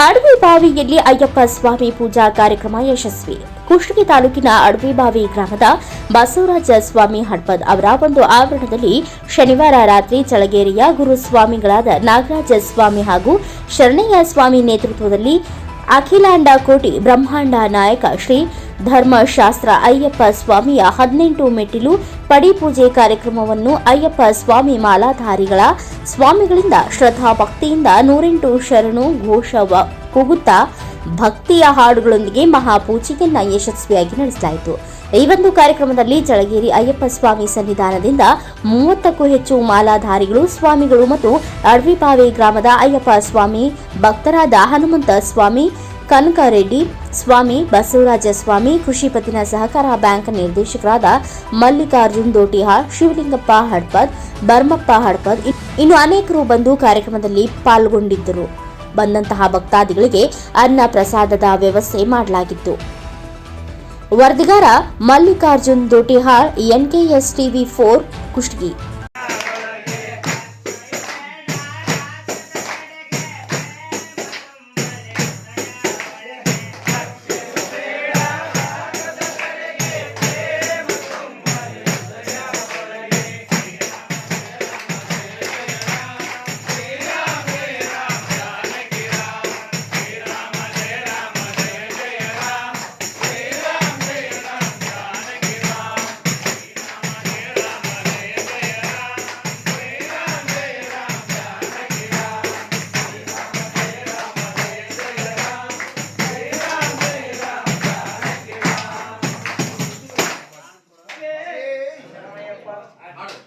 ಅಡವಿ ಬಾವಿಯಲ್ಲಿ ಅಯ್ಯಪ್ಪ ಸ್ವಾಮಿ ಪೂಜಾ ಕಾರ್ಯಕ್ರಮ ಯಶಸ್ವಿ. ಕುಷ್ಟಗಿ ತಾಲೂಕಿನ ಅಡವಿಬಾವಿ ಗ್ರಾಮದ ಬಸವರಾಜ ಸ್ವಾಮಿ ಹಡ್ಪದ್ ಅವರ ಒಂದು ಆವರಣದಲ್ಲಿ ಶನಿವಾರ ರಾತ್ರಿ ಚಳಗೇರಿಯ ಗುರುಸ್ವಾಮಿಗಳಾದ ನಾಗರಾಜ ಸ್ವಾಮಿ ಹಾಗೂ ಶರಣಯ್ಯ ಸ್ವಾಮಿ ನೇತೃತ್ವದಲ್ಲಿ ಅಖಿಲಾಂಡ ಕೋಟಿ ಬ್ರಹ್ಮಾಂಡ ನಾಯಕ ಶ್ರೀ ಧರ್ಮಶಾಸ್ತ್ರ ಅಯ್ಯಪ್ಪ ಸ್ವಾಮಿಯ ಹದಿನೆಂಟು ಮೆಟ್ಟಿಲು ಪಡಿಪೂಜೆ ಕಾರ್ಯಕ್ರಮವನ್ನು ಅಯ್ಯಪ್ಪ ಸ್ವಾಮಿ ಮಾಲಾಧಾರಿಗಳ ಸ್ವಾಮಿಗಳಿಂದ ಶ್ರದ್ಧಾ ಭಕ್ತಿಯಿಂದ ನೂರೆಂಟು ಶರಣು ಘೋಷವ ಕೂಗುತ್ತಾ ಭಕ್ತಿಯ ಹಾಡುಗಳೊಂದಿಗೆ ಮಹಾಪೂಜೆಯನ್ನ ಯಶಸ್ವಿಯಾಗಿ ನಡೆಸಲಾಯಿತು. ಈ ಒಂದು ಕಾರ್ಯಕ್ರಮದಲ್ಲಿ ಚಳಗೇರಿ ಅಯ್ಯಪ್ಪ ಸ್ವಾಮಿ ಸನ್ನಿಧಾನದಿಂದ ಮೂವತ್ತಕ್ಕೂ ಹೆಚ್ಚು ಮಾಲಾಧಾರಿಗಳು, ಸ್ವಾಮಿಗಳು ಮತ್ತು ಅಡ್ವಿಪಾವೇ ಗ್ರಾಮದ ಅಯ್ಯಪ್ಪ ಸ್ವಾಮಿ, ಭಕ್ತರಾದ ಹನುಮಂತ ಸ್ವಾಮಿ, ಕನಕರೆಡ್ಡಿ ಸ್ವಾಮಿ, ಬಸವರಾಜ ಸ್ವಾಮಿ ಕೃಷಿ ಪತ್ತಿನ ಸಹಕಾರ ಬ್ಯಾಂಕ್ ನಿರ್ದೇಶಕರಾದ ಮಲ್ಲಿಕಾರ್ಜುನ್ ದೋಟಿಹಾಳ್, ಶಿವಲಿಂಗಪ್ಪ ಹಡ್ಪದ್, ಬರ್ಮಪ್ಪ ಹಡ್ಪದ್ ಇನ್ನು ಅನೇಕರು ಬಂದು ಕಾರ್ಯಕ್ರಮದಲ್ಲಿ ಪಾಲ್ಗೊಂಡಿದ್ದರು. ಬಂದಂತಹ ಭಕ್ತಾದಿಗಳಿಗೆ ಅನ್ನ ಪ್ರಸಾದದ ವ್ಯವಸ್ಥೆ ಮಾಡಲಾಗಿತ್ತು. ವರದಿಗಾರ Mallikarjun Dotihal NKS TV four Kushtagi.